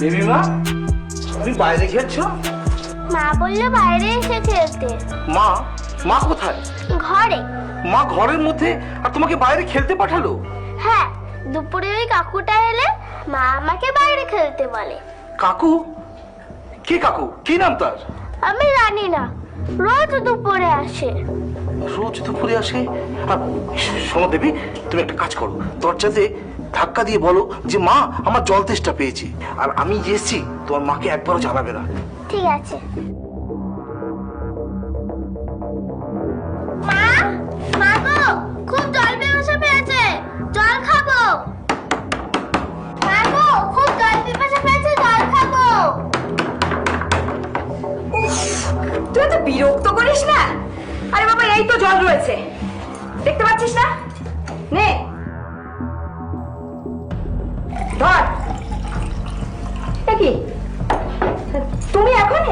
দেবী মা? তুমি বাইরে খেলছো? মা বলল বাইরে এসে খেলতে। মা? মা কোথায়? ঘরে। মা ঘরের মধ্যে? আর তোমাকে বাইরে খেলতে পাঠালো? হ্যাঁ দুপুরে ওই কাকুটা এলে মা আমাকে বাইরে খেলতে বলে। কাকু? কি কাকু? কি নাম তার? আমি জানি না। রোজ দুপুরে আসে। রোজ দুপুরে আসে? আর শোনো দেবী তুমি একটা কাজ করো। দরজাতে ধাক্কা দিয়ে বলো যে মা আমার জল তেষ্টা পেয়েছি। আর আমি এসছি তোমার মাকে একবারও জানাবে না। ঠিক আছে। মা মা গো খুব জল পিপাসা পেয়েছে। জল খাব। মা গো খুব জল পিপাসা পেয়েছে জল খাব। তুই তো বিরক্ত করিস না? আরে বাবা এই তো জল রয়েছে। দেখতে পাচ্ছিস না? নে।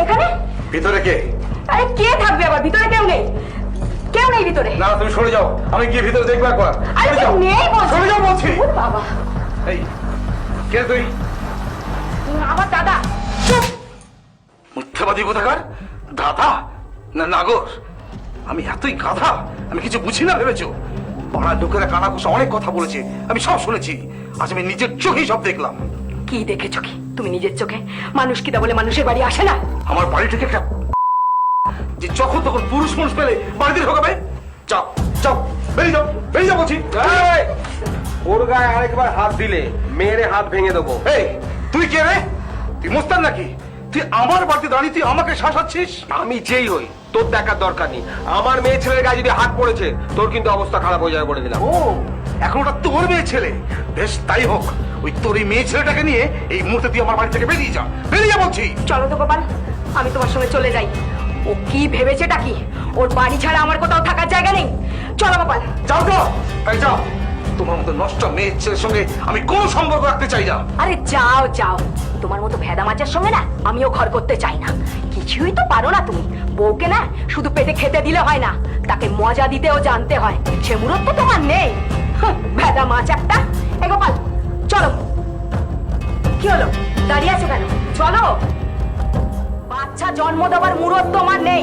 এখন ভিতরে কে? আরে কে থাকবে আবার? ভিতরে কেউ নেই। কেউ নেই ভিতরে। না তুমি সরে যাও। আমি গিয়ে ভিতরে দেখব একবার। আরে নেই বলছি। সরে যাও বলছি। বাবা। এই কে তুই? আমার দাদা। মিথ্যাবাদী কোথাকার? দাদা না নাগর? আমি এতই গাধা আমি কিছু বুঝি না ভেবেছো? পাড়ার লোকেরা কানাকুশা অনেক কথা বলেছে আমি সব শুনেছি। আজ আমি নিজের চোখেই সব দেখলাম। কি দেখেছ কি? তুমি নিজের চোখে? মানুষ কি বলে মানুষের বাড়ি আসে না? আমার বাড়ি থেকে একটা যে যখন তখন পুরুষ মানুষ পেলে বাড়িতে ঢোকাবে? চাপ চাপ বেরিয়ে যাও বেরিয়ে যাও বলছি। এই, ওর গায়ে আরেকবার হাত দিলে মেরে হাত ভেঙে দেবো। এই তুই কে রে? তুই মোস্তান নাকি? তুই আমার বাড়িতে দাঁড়িয়ে তুই আমাকে শাসাচ্ছিস? আমি যেই হই তোর দেখার দরকার নেই। আমার মেয়ে ছেলের গায়ে যদি হাত পড়েছে তোর কিন্তু অবস্থা খারাপ হয়ে যাবে বলে দিলাম। ও এখন ওটা তোর মেয়ে ছেলে। বেশ তাই হোক। ওই তোর এই মেয়ে ছেলেটাকে নিয়ে এই মুহূর্তে তুই আমার বাড়ি থেকে বেরিয়ে যা। বেরিয়ে যা বলছি। চলো তো গোপাল আমি তোমার সঙ্গে চলে যাই। ও কি ভেবেছেটা কি? ওর বাড়ি ছাড়া আমার কোথাও থাকার জায়গা নেই। চলো গোপাল। যাও তো তাই যাও। তোমার মতো নষ্ট মেয়ের ছেলের সঙ্গে আমি সম্পর্ক রাখতে চাই না? আরে যাও যাও। তোমার মতো ভেদা মাছের সঙ্গে না আমিও ঘর করতে চাই না। কিছুই তো পারো না তুমি। বউকে না শুধু পেটে খেতে দিলে হয় না, তাকে মজা দিতেও জানতে হয়। সে তোমার নেই। ভেদা মাছ একটা গোপাল, চলো। কি হলো? দাঁড়িয়ে আছো কেন? চলো। বাচ্চা জন্ম দেওয়ার মুরত তোমার নেই।